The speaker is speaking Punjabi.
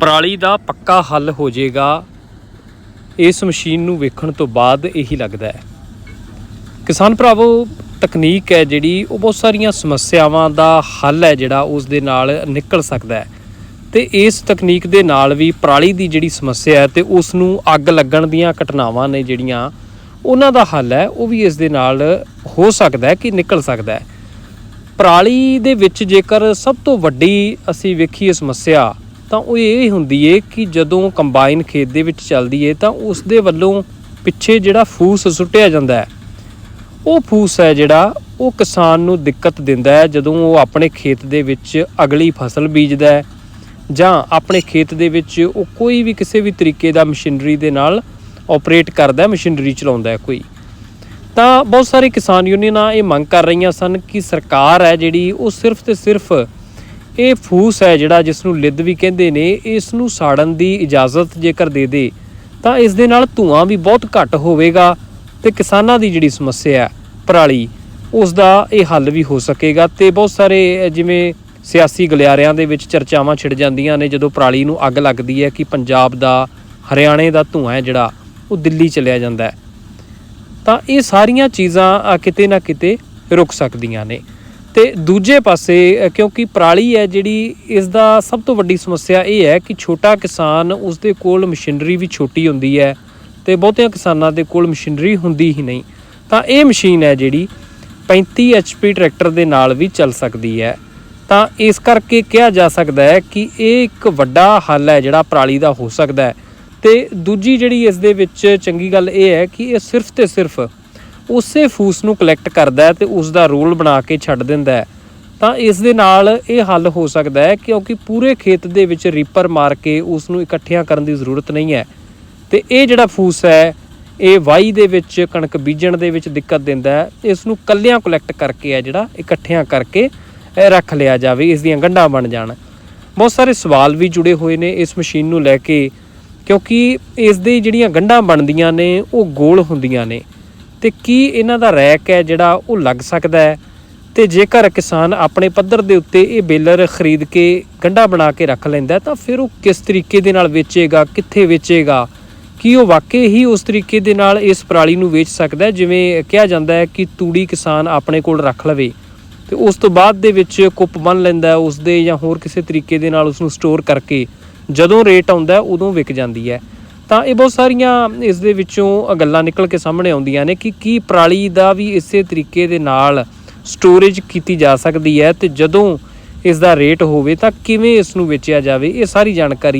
ਪਰਾਲੀ ਦਾ ਪੱਕਾ ਹੱਲ ਹੋ ਜਾਏਗਾ। ਇਸ ਮਸ਼ੀਨ ਨੂੰ ਵੇਖਣ ਤੋਂ ਬਾਅਦ ਇਹੀ ਲੱਗਦਾ ਹੈ। ਕਿਸਾਨ ਭਰਾਵੋ, ਤਕਨੀਕ ਹੈ ਜਿਹੜੀ, ਉਹ ਬਹੁਤ ਸਾਰੀਆਂ ਸਮੱਸਿਆਵਾਂ ਦਾ ਹੱਲ ਹੈ ਜਿਹੜਾ ਉਸ ਦੇ ਨਾਲ ਨਿਕਲ ਸਕਦਾ ਹੈ। ਤੇ ਇਸ ਤਕਨੀਕ ਦੇ ਨਾਲ ਵੀ ਪਰਾਲੀ ਦੀ ਜਿਹੜੀ ਸਮੱਸਿਆ ਹੈ ਤੇ ਉਸ ਨੂੰ ਅੱਗ ਲੱਗਣ ਦੀਆਂ ਘਟਨਾਵਾਂ ਨੇ ਜਿਹੜੀਆਂ, ਉਹਨਾਂ ਦਾ ਹੱਲ ਹੈ, ਉਹ ਵੀ ਇਸ ਦੇ ਨਾਲ ਹੋ ਸਕਦਾ ਹੈ ਕਿ ਨਿਕਲ ਸਕਦਾ ਹੈ। ਪਰਾਲੀ ਦੇ ਵਿੱਚ ਜੇਕਰ ਸਭ ਤੋਂ ਵੱਡੀ ਅਸੀਂ ਵੇਖੀਏ ਸਮੱਸਿਆ ਤਾਂ ਉਹ ਇਹ ਹੁੰਦੀ ਏ ਕਿ ਜਦੋਂ ਕੰਬਾਈਨ ਖੇਤ ਦੇ ਵਿੱਚ ਚੱਲਦੀ ਏ ਤਾਂ ਉਸ ਦੇ ਵੱਲੋਂ ਪਿੱਛੇ ਜਿਹੜਾ ਫੂਸ ਸੁੱਟਿਆ ਜਾਂਦਾ ਹੈ। ਉਹ ਫੂਸ ਹੈ ਜਿਹੜਾ ਉਹ ਕਿਸਾਨ ਨੂੰ ਦਿੱਕਤ ਦਿੰਦਾ ਹੈ ਜਦੋਂ ਉਹ ਆਪਣੇ ਖੇਤ ਦੇ ਵਿੱਚ ਅਗਲੀ ਫਸਲ ਬੀਜਦਾ ਹੈ ਜਾਂ ਆਪਣੇ ਖੇਤ ਦੇ ਵਿੱਚ ਉਹ ਕੋਈ ਵੀ ਕਿਸੇ ਵੀ ਤਰੀਕੇ ਦਾ ਮਸ਼ੀਨਰੀ ਦੇ ਨਾਲ ਆਪਰੇਟ ਕਰਦਾ ਹੈ, ਮਸ਼ੀਨਰੀ ਚਲਾਉਂਦਾ ਹੈ ਕੋਈ। ਤਾਂ ਬਹੁਤ ਸਾਰੇ ਕਿਸਾਨ ਯੂਨੀਅਨਾਂ ਇਹ ਮੰਗ ਕਰ ਰਹੀਆਂ ਸਨ ਕਿ ਸਰਕਾਰ ਹੈ ਜਿਹੜੀ ਉਹ ਸਿਰਫ ਤੇ ਸਿਰਫ ਇਹ ਫੂਸ ਹੈ ਜਿਹੜਾ ਜਿਸ ਨੂੰ ਲਿੱਦ ਵੀ ਕਹਿੰਦੇ ਨੇ ਇਸ ਨੂੰ ਸਾੜਨ ਦੀ ਇਜਾਜ਼ਤ ਜੇਕਰ ਦੇ ਦੇ, ਤਾਂ ਇਸ ਦੇ ਨਾਲ ਧੂਆਂ ਵੀ ਬਹੁਤ ਘੱਟ ਹੋਵੇਗਾ ਤੇ ਕਿਸਾਨਾਂ ਦੀ ਜਿਹੜੀ ਸਮੱਸਿਆ ਹੈ, ਪਰਾਲੀ ਉਸ ਦਾ ਇਹ ਹੱਲ ਵੀ ਹੋ ਸਕੇਗਾ ਤੇ ਬਹੁਤ ਸਾਰੇ ਜਿਵੇਂ ਸਿਆਸੀ ਗਲਿਆਰਿਆਂ ਦੇ ਵਿੱਚ ਚਰਚਾਵਾਂ ਛਿੜ ਜਾਂਦੀਆਂ ਨੇ ਜਦੋਂ ਪਰਾਲੀ ਨੂੰ ਅੱਗ ਲੱਗਦੀ ਹੈ ਕਿ ਪੰਜਾਬ ਦਾ, ਹਰਿਆਣੇ ਦਾ ਧੂਆਂ ਹੈ ਜਿਹੜਾ, ਉਹ ਦਿੱਲੀ ਚਲਿਆ ਜਾਂਦਾ ਹੈ। ਤਾਂ ਇਹ ਸਾਰੀਆਂ ਚੀਜ਼ਾਂ ਕਿਤੇ ਨਾ ਕਿਤੇ ਰੁਕ ਸਕਦੀਆਂ ਨੇ। ਤੇ ਦੂਜੇ ਪਾਸੇ ਕਿਉਂਕਿ ਪਰਾਲੀ ਹੈ ਜਿਹੜੀ, ਇਸ ਦਾ ਸਭ ਤੋਂ ਵੱਡੀ ਸਮੱਸਿਆ ਇਹ ਹੈ ਕਿ ਛੋਟਾ ਕਿਸਾਨ ਉਸ ਦੇ ਕੋਲ ਮਸ਼ੀਨਰੀ ਵੀ ਛੋਟੀ ਹੁੰਦੀ ਹੈ ਤੇ ਬਹੁਤਿਆਂ ਕਿਸਾਨਾਂ ਦੇ ਕੋਲ ਮਸ਼ੀਨਰੀ ਹੁੰਦੀ ਹੀ ਨਹੀਂ। ਤਾਂ ਇਹ ਮਸ਼ੀਨ ਹੈ ਜਿਹੜੀ 35 HP ਟਰੈਕਟਰ ਦੇ ਨਾਲ ਵੀ ਚੱਲ ਸਕਦੀ ਹੈ। ਤਾਂ ਇਸ ਕਰਕੇ ਕਿਹਾ ਜਾ ਸਕਦਾ ਹੈ ਕਿ ਇਹ ਇੱਕ ਵੱਡਾ ਹੱਲ ਹੈ ਜਿਹੜਾ ਪਰਾਲੀ ਦਾ ਹੋ ਸਕਦਾ ਹੈ। ਤੇ ਦੂਜੀ ਜਿਹੜੀ ਇਸ ਦੇ ਵਿੱਚ ਚੰਗੀ ਗੱਲ ਇਹ ਹੈ ਕਿ ਇਹ ਸਿਰਫ ਤੇ ਸਿਰਫ ਉਸੇ ਫੂਸ ਨੂੰ ਕਲੈਕਟ ਕਰਦਾ ਹੈ ਤੇ ਉਸ ਦਾ ਰੋਲ ਬਣਾ ਕੇ ਛੱਡ ਦਿੰਦਾ ਹੈ। ਤਾਂ ਇਸ ਦੇ ਨਾਲ ਇਹ ਹੱਲ ਹੋ ਸਕਦਾ ਹੈ ਕਿਉਂਕਿ ਪੂਰੇ ਖੇਤ ਦੇ ਵਿੱਚ ਰੀਪਰ ਮਾਰ ਕੇ ਉਸ ਨੂੰ ਇਕੱਠਿਆਂ ਕਰਨ ਦੀ ਜ਼ਰੂਰਤ ਨਹੀਂ ਹੈ। ਤੇ ਇਹ ਜਿਹੜਾ ਫੂਸ ਹੈ, ਇਹ ਵਾਈ ਦੇ ਵਿੱਚ, ਕਣਕ ਬੀਜਣ ਦੇ ਵਿੱਚ ਦਿੱਕਤ ਦਿੰਦਾ ਹੈ। ਇਸ ਨੂੰ ਕੱਲਿਆਂ ਕਲੈਕਟ ਕਰਕੇ ਹੈ ਜਿਹੜਾ ਇਕੱਠਿਆਂ ਕਰਕੇ ਰੱਖ ਲਿਆ ਜਾਵੇ, ਇਸ ਦੀਆਂ ਗੰਢਾਂ ਬਣ ਜਾਣ। ਬਹੁਤ ਸਾਰੇ ਸਵਾਲ ਵੀ ਜੁੜੇ ਹੋਏ ਨੇ ਇਸ ਮਸ਼ੀਨ ਨੂੰ ਲੈ ਕੇ ਕਿਉਂਕਿ ਇਸ ਦੇ ਜਿਹੜੀਆਂ ਗੰਢਾਂ ਬਣਦੀਆਂ ਨੇ, ਉਹ ਗੋਲ ਹੁੰਦੀਆਂ ਨੇ। ਤੇ ਕੀ ਇਹਨਾਂ ਦਾ ਰੈਕ ਹੈ ਜਿਹੜਾ ਉਹ ਲੱਗ ਸਕਦਾ ਹੈ? ਤੇ ਜੇਕਰ ਕਿਸਾਨ ਆਪਣੇ ਪੱਧਰ ਦੇ ਉੱਤੇ ਇਹ ਬੇਲਰ ਖਰੀਦ ਕੇ ਗੰਢਾ ਬਣਾ ਕੇ ਰੱਖ ਲੈਂਦਾ ਤਾਂ ਫਿਰ ਉਹ ਕਿਸ ਤਰੀਕੇ ਦੇ ਨਾਲ ਵੇਚੇਗਾ, ਕਿੱਥੇ ਵੇਚੇਗਾ? ਕੀ ਉਹ ਵਾਕਈ ਹੀ ਉਸ ਤਰੀਕੇ ਦੇ ਨਾਲ ਇਸ ਪਰਾਲੀ ਨੂੰ ਵੇਚ ਸਕਦਾ ਹੈ? ਜਿਵੇਂ ਕਿਹਾ ਜਾਂਦਾ ਹੈ ਕਿ ਤੂੜੀ ਕਿਸਾਨ ਆਪਣੇ ਕੋਲ ਰੱਖ ਲਵੇ ਤੇ ਉਸ ਤੋਂ ਬਾਅਦ ਦੇ ਵਿੱਚ ਕੁੱਪ ਬੰਨ ਲੈਂਦਾ ਹੈ ਉਸ ਦੇ ਜਾਂ ਹੋਰ ਕਿਸੇ ਤਰੀਕੇ ਦੇ ਨਾਲ ਉਸ ਨੂੰ ਸਟੋਰ ਕਰਕੇ ਜਦੋਂ ਰੇਟ ਆਉਂਦਾ ਉਦੋਂ ਵਿਕ ਜਾਂਦੀ ਹੈ। ਤਾਂ ਇਹ ਬਹੁਤ ਸਾਰੀਆਂ ਇਸ ਦੇ ਵਿੱਚੋਂ ਗੱਲਾਂ ਨਿਕਲ ਕੇ ਸਾਹਮਣੇ ਆਉਂਦੀਆਂ ਨੇ ਕਿ ਕੀ ਪਰਾਲੀ ਦਾ ਵੀ ਇਸੇ ਤਰੀਕੇ ਦੇ ਨਾਲ ਸਟੋਰੇਜ ਕੀਤੀ ਜਾ ਸਕਦੀ ਹੈ ਤੇ ਜਦੋਂ ਇਸ ਦਾ ਰੇਟ ਹੋਵੇ ਤਾਂ ਕਿਵੇਂ ਇਸ ਨੂੰ ਵੇਚਿਆ ਜਾਵੇ, ਇਹ ਸਾਰੀ ਜਾਣਕਾਰੀ